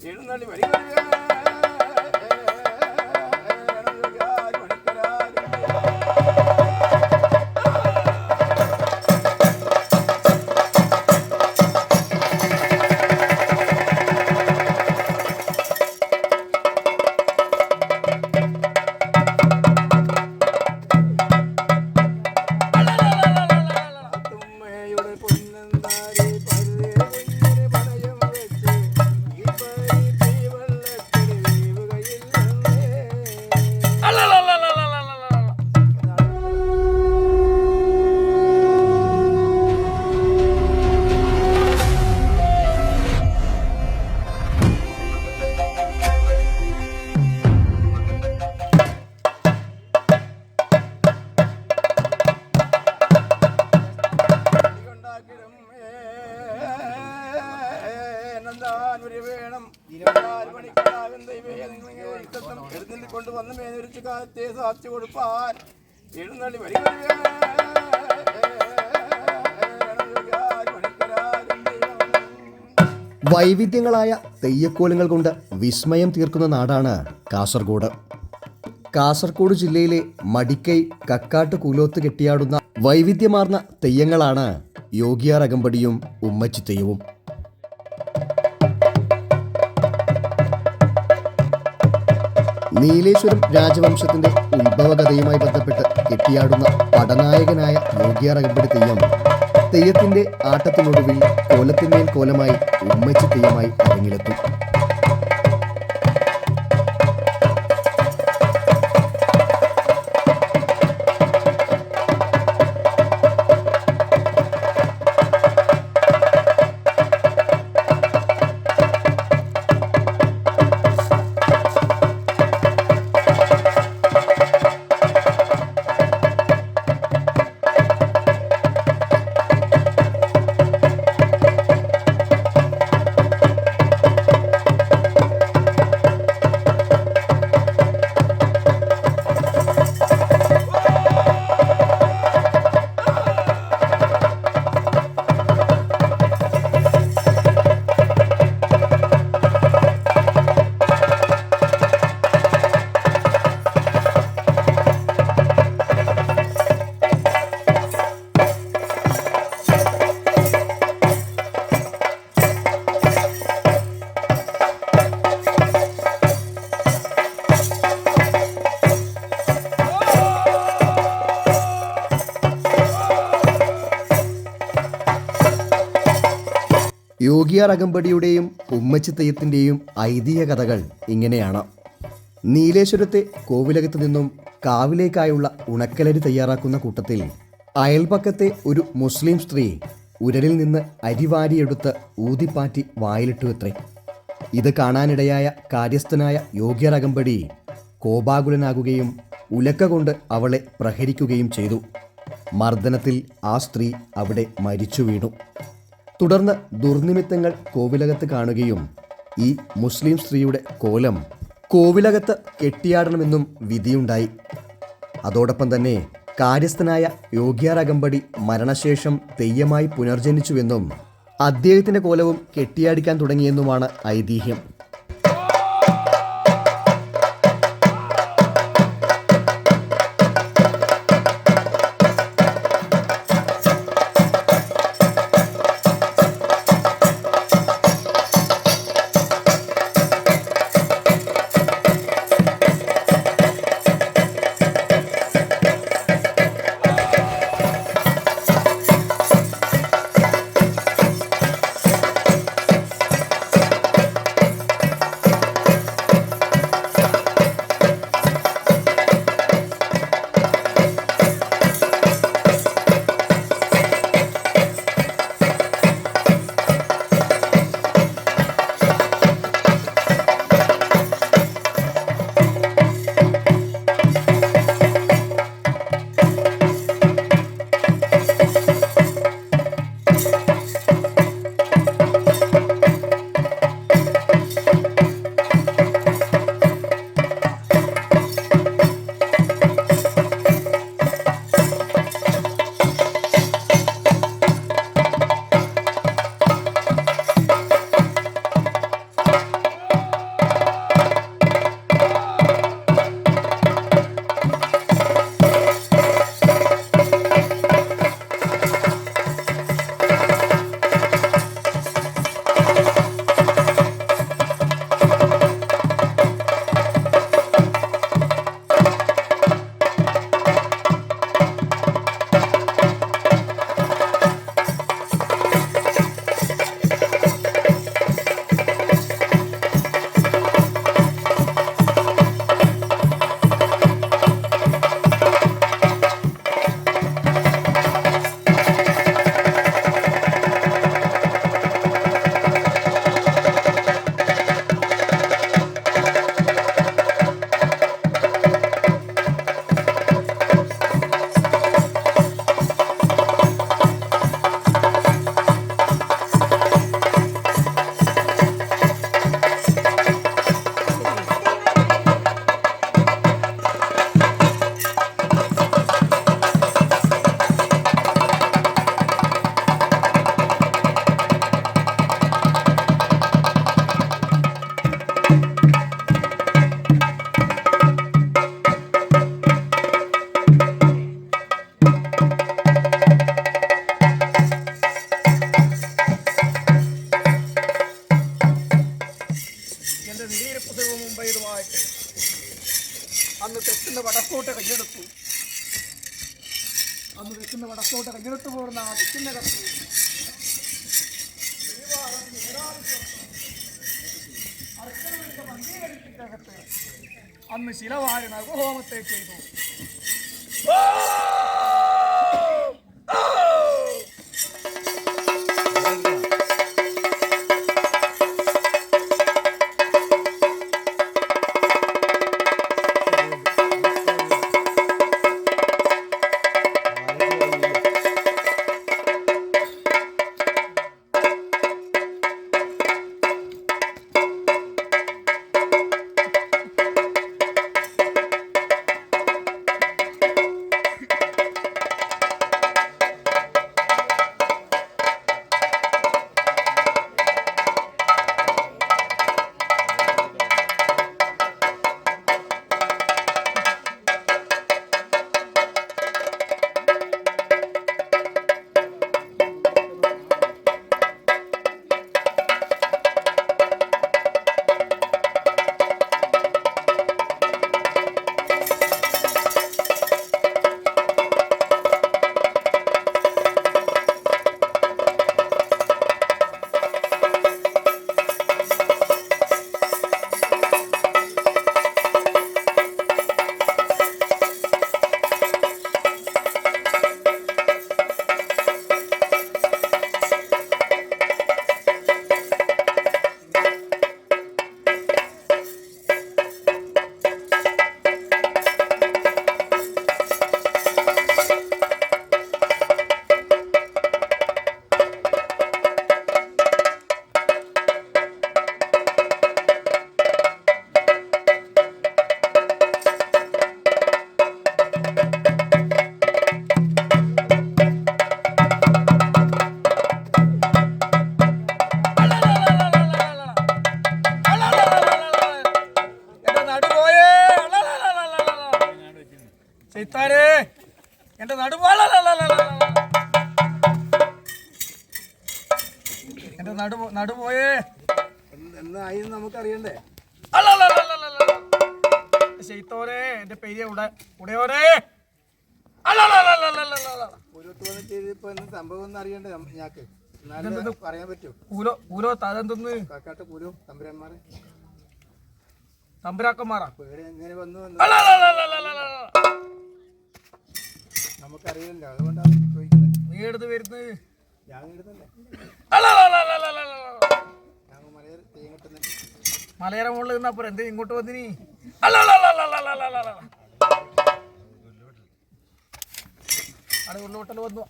എഴുന്നള്ളി വരിക എഴുന്നള്ളി വരിക വൈവിധ്യങ്ങളായ തെയ്യക്കോലങ്ങൾ കൊണ്ട് വിസ്മയം തീർക്കുന്ന നാടാണ് കാസർഗോഡ്. കാസർഗോഡ് ജില്ലയിലെ മടിക്കൈ കക്കാട്ട് കൂലോത്ത് കെട്ടിയാടുന്ന വൈവിധ്യമാർന്ന തെയ്യങ്ങളാണ് യോഗിയാർ അകമ്പടിയും ഉമ്മച്ചി തെയ്യവും നീലേശ്വരം രാജവംശത്തിന്റെ ഉത്ഭവകഥയുമായി ബന്ധപ്പെട്ട് കെട്ടിയാടുന്ന പടനായകനായ യോഗിയാർ അകമ്പടി തെയ്യം തെയ്യത്തിന്റെ ആട്ടത്തിനൊടുവിൽ കോലത്തിന്മേൽ കോലമായി ഉമ്മച്ചി തെയ്യമായി അരങ്ങിലെത്തും. യോഗിയാർ അകമ്പടിയുടെയും ഉമ്മച്ചി തെയ്യത്തിന്റെയും ഐതിഹ്യ കഥകൾ ഇങ്ങനെയാണ്. നീലേശ്വരത്തെ കോവിലകത്ത് നിന്നും കാവിലേക്കായുള്ള ഉണക്കലരി തയ്യാറാക്കുന്ന കൂട്ടത്തിൽ അയൽപക്കത്തെ ഒരു മുസ്ലിം സ്ത്രീ ഉരലിൽ നിന്ന് അരിവാരിയെടുത്ത് ഊതിപ്പാറ്റി വായിലിട്ടു എത്രേ ഇത് കാണാനിടയായ കാര്യസ്ഥനായ യോഗ്യർ അകമ്പടി കോപാകുലനാകുകയും ഉലക്ക കൊണ്ട് അവളെ പ്രഹരിക്കുകയും ചെയ്തു. മർദ്ദനത്തിൽ ആ സ്ത്രീ അവിടെ മരിച്ചു വീണു തുടർന്ന് ദുർനിമിത്തങ്ങൾ കോവിലകത്ത് കാണുകയും ഈ മുസ്ലിം സ്ത്രീയുടെ കോലം കോവിലകത്ത് കെട്ടിയാടണമെന്നും വിധിയുണ്ടായി. അതോടൊപ്പം തന്നെ കാര്യസ്ഥനായ യോഗ്യാർ അകമ്പടി മരണശേഷം തെയ്യമായി പുനർജനിച്ചുവെന്നും അദ്ദേഹത്തിന്റെ കോലവും കെട്ടിയാടിക്കാൻ തുടങ്ങിയെന്നുമാണ് ഐതിഹ്യം. കയ്യെടുത്തു അന്ന് വെക്കുന്ന വടക്കോട്ട് കയ്യെടുത്തു പോരുന്ന ആ വെക്കുന്ന കത്ത്. അന്ന് ശിലവാരി നഗഹോമത്തെ ചെയ്തു നടുപോയേ. ചെയ്ത്താരേ എന്റെ നടുപോ എന്റെ നടു നടുപോയേ. എന്നായി നമുക്കറിയണ്ടേ? ചെയ്ത്തോരേ എന്റെ പെരിയ ഉട ഉടയോരേ. സംഭവം അറിയണ്ടേ എന്നാലും പറയാൻ പറ്റൂ. പൂരോ പൂരോ തതെന്തെന്ന്? കാക്കാട്ട് പൂരോ തമ്പുരാന്മാരെ. തമ്പുരാക്കന്മാറാ പേടി എങ്ങനെ വന്നു എന്ന് നമുക്കറിയില്ല അതുകൊണ്ടാണ് ചോദിക്കുന്നത്. നീ എടുത്ത് വരുന്നത്? ഞാൻ മലയാളം മുകളിൽ നിന്നപ്പോ എന്ത് ഇങ്ങോട്ട് വന്നിനി? അവിടെ ഉള്ളോട്ടൽ വന്നു.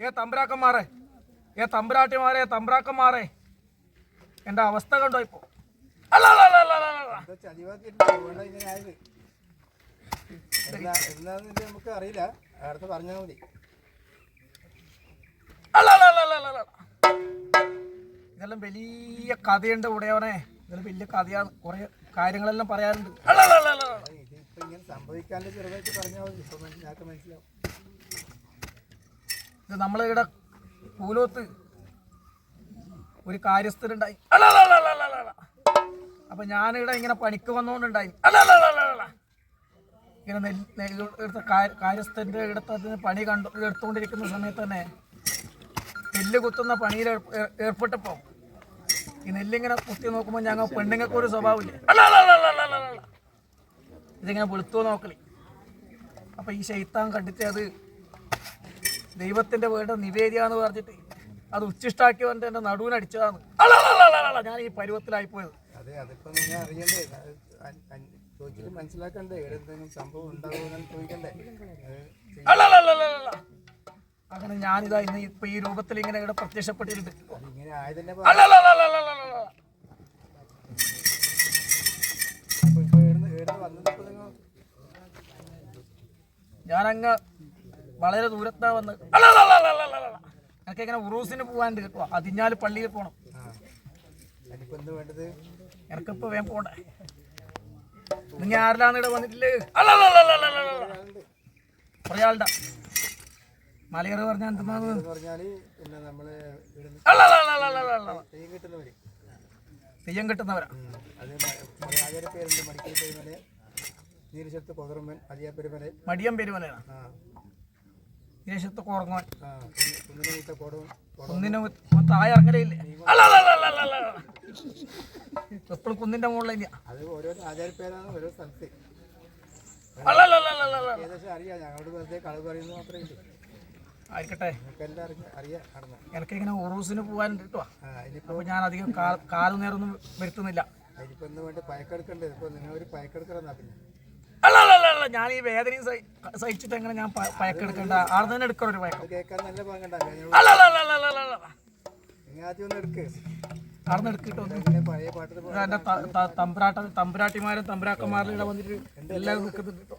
ഏ തമ്പുരാക്കന്മാരെ. ഏ തമ്പുരാട്ടിമാരെ തമ്പുരാക്കന്മാരെ. എന്റെ അവസ്ഥ കണ്ടോ ഇപ്പോ? എന്തോ ചതിവാക്കിയിട്ടുണ്ട് അതുകൊണ്ടാണ് ഇങ്ങനെ ആയത്? എന്നാ എന്നാന്നില്ല നമുക്ക് അറിയില്ല. അടുത്ത് പറഞ്ഞാൽ മതി. ഇതെല്ലാം വലിയ കഥയുണ്ട് ഉടയവനെ ഇതെല്ലാം വലിയ കഥയാണ്. കുറെ കാര്യങ്ങളെല്ലാം പറയാറുണ്ട് ഇതിപ്പോ ഇങ്ങനെ സംഭവിക്കാണ്ട് ചെറുതായിട്ട് പറഞ്ഞാൽ മതി. ഇപ്പൊ മന- ഞങ്ങൾക്ക് മനസ്സിലാവും. ഇത് നമ്മളിവിടെ പൂലോത്ത് ഒരു കാര്യസ്ഥരുണ്ടായി. അപ്പൊ ഞാനിവിടെ ഇങ്ങനെ പണിക്ക് വന്നുകൊണ്ടുണ്ടായി ഇങ്ങനെ നെല്ല് എടുത്ത കാര്യസ്ഥന്റെ അതിന് പണി കണ്ടു എടുത്തുകൊണ്ടിരിക്കുന്ന സമയത്ത് തന്നെ നെല്ല് കുത്തുന്ന പണിയിൽ ഏർപ്പെട്ടപ്പോൾ ഏർ- ഏർപ്പെട്ടപ്പോ ഈ നെല്ലിങ്ങനെ കുത്തി നോക്കുമ്പോൾ ഞങ്ങൾ പെണ്ണുങ്ങൾക്ക് ഒരു സ്വഭാവമില്ലേ ഇതിങ്ങനെ വെളുത്തു നോക്കൽ. അപ്പൊ ഈ ശൈത്താൻ കണ്ടിട്ട് അത് ദൈവത്തിന്റെ വീട് നിവേദ്യാന്ന് പറഞ്ഞിട്ട് അത് ഉച്ചിഷ്ടാക്കി വന്നിട്ട് എന്റെ നടുവിനടിച്ചതാണ്. ഞാൻ ഈ പരുവത്തിലായി പോയത്. അതെ അതിപ്പോ നിങ്ങൾ അറിയണ്ടേ? ചോദിച്ചിട്ട് മനസ്സിലാക്കണ്ടേ? ഇവിടെ എന്തെങ്കിലും സംഭവം ചോദിക്കണ്ടേ. അങ്ങനെ ഞാനിതാ ഇന്ന് ഇപ്പൊ ഈ രൂപത്തിൽ ഇങ്ങനെ ഇവിടെ പ്രത്യക്ഷപ്പെട്ടിട്ടുണ്ട്. ഇങ്ങനെ ഞാനങ്ങ് വളരെ ദൂരത്താ വന്ന്. എനിക്ക് ഇങ്ങനെ ഉറൂസിന് പോവാണ്ട് കേട്ടോ അതിഞ്ഞാൽ പള്ളിയിൽ പോണം. എനിക്കിപ്പോ വേഗം പോണ്ടേ. നിങ്ങ ആരിലാണ് ഇവിടെ വന്നിട്ടില്ലേ? പറയാളുടെ മലയറ് പറഞ്ഞാൽ തെയ്യം കിട്ടുന്നവരാ. മടിയം പെരുമലയാണ് ദേശത്തൊക്കെ ഉറങ്ങാൻ കുന്നിന്റെ താഴെ ഇറങ്ങലില്ലേ എപ്പോഴും കുന്നിന്റെ മുകളിലില്ല അത് ഓരോ ഓരോ വെറുതെ മാത്രമേ ഉള്ളൂ. എനിക്ക് ഉറൂസിന് പോകാൻ കിട്ടുവാ അപ്പോൾ ഞാൻ അധികം കാലം നേരമൊന്നും വരുത്തുന്നില്ല. ഇനിയിപ്പോൾ വേണ്ടി പയക്കെടുക്കണ്ടേ? ഇപ്പോൾ നിങ്ങൾ ഒരു പയക്കെടുക്കണം എന്നാ പിന്നെ. ഞാൻ ഈ വേദനയും സഹിച്ചിട്ട് എങ്ങനെ ഞാൻ പയക്കെടുക്കണ്ട ആടെ തന്നെ എടുക്കണം ഒരു പയക്കം ആടെ തമ്പുരാട്ട തമ്പുരാട്ടിമാരും തമ്പുരാക്കന്മാരും ഇവിടെ വന്നിട്ട് എല്ലാവരും നിൽക്കുന്നുണ്ട് കേട്ടോ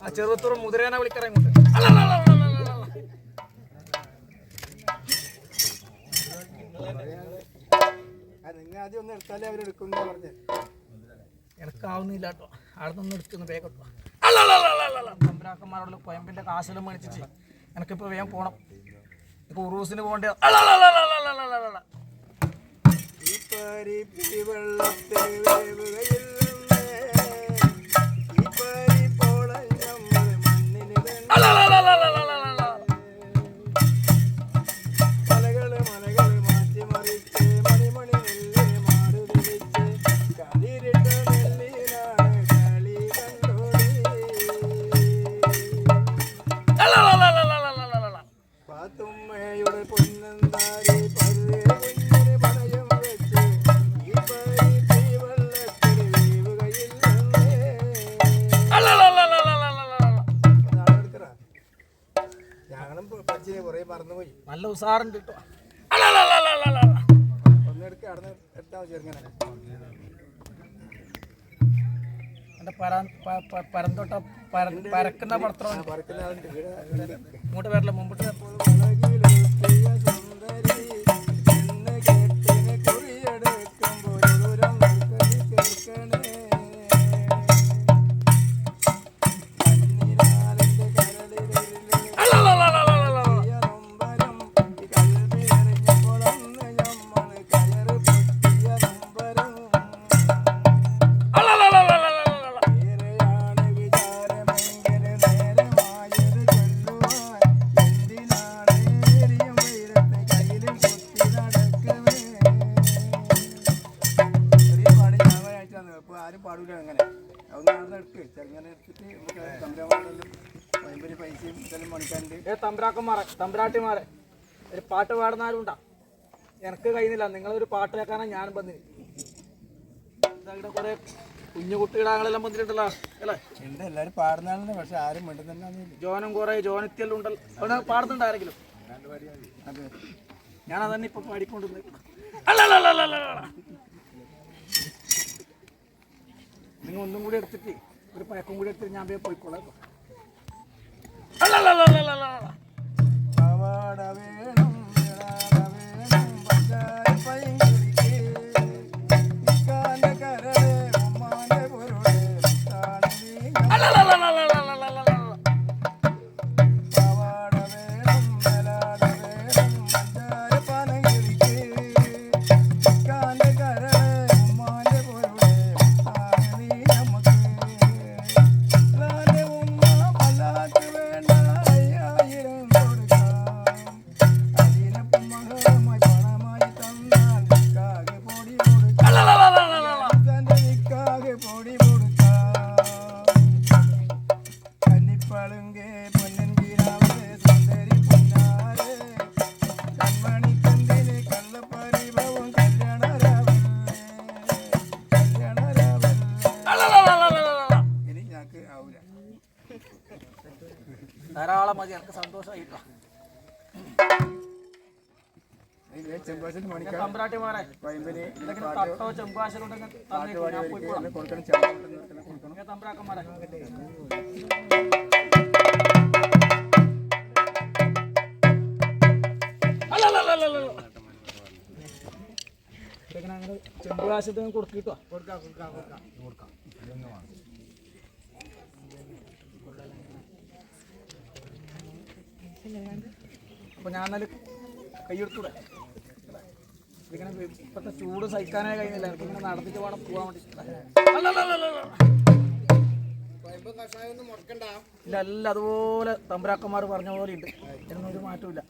ആ ഇങ്ങോട്ട് നിങ്ങൾ ആദ്യം ഒന്ന് എടുത്താലേ അവരെടുക്കും പറഞ്ഞേ എടുക്കാവുന്നില്ല കേട്ടോ അവിടെ നിന്ന് എടുക്കുന്ന വേഗം കേട്ടോ തമ്പുരാക്കന്മാരോടുള്ള കൊയമ്പിന്റെ കാശെല്ലാം മേടിച്ചു എനിക്കിപ്പോൾ വേഗം പോണം. ഇപ്പൊ ഉറൂസിന് പോകേണ്ട? വെള്ളത്തിൽ സാറും കിട്ടും. പരന്തോട്ട പരക്കുന്ന പടത്തോ ഇങ്ങോട്ട് വരല മുമ്പോട്ട് മണിക്കാണ്ട് ഏ തമ്പ്രാക്കന്മാരെ തമ്പ്രാട്ടിമാരെ ഒരു പാട്ട് പാടുന്നാലും ഉണ്ടാ. എനിക്ക് കഴിയുന്നില്ല. നിങ്ങളൊരു പാട്ട് കേൾക്കാനാണ് ഞാൻ വന്നിന് ഇവിടെ കുറെ കുഞ്ഞു കുട്ടികളെല്ലാം വന്നിട്ടുണ്ടല്ലോ. അല്ലേ? എല്ലാരും എല്ലാവരും പക്ഷെ ആരും മിണ്ടുന്നില്ല ജോനും കുറെ ജോനത്തിയെല്ലാം ഉണ്ടല്ലോ. അവിടെ പാടുന്നുണ്ടായിരിക്കും ഞാൻ അതന്നെ ഇപ്പൊ പാടിക്കൊണ്ടിരുന്നത് അല്ല നിങ്ങൾ ഒന്നും കൂടി എടുത്തിട്ട് ഒരു പയക്കും കൂടി എടുത്തിട്ട് ഞാൻ പോയി പോയിക്കോളാം. பாவாடவே Tara wala mo diyan kasantoso ito. Kurka kurka kurka. Kurka. Dhanyawad. അപ്പോൾ ഞാൻ എന്നാലും കൈയെടുത്തൂടെ. ഇങ്ങനെ ചൂട് സഹിക്കാനേ കഴിയുന്നില്ല എനിക്ക് ഇങ്ങനെ നടന്നിട്ട് വേണം പോകാൻ വേണ്ടി. ഇല്ല അതുപോലെ തമ്പുരാക്കന്മാർ പറഞ്ഞ പോലെ ഉണ്ട്. എന്നൊരു മാറ്റമില്ല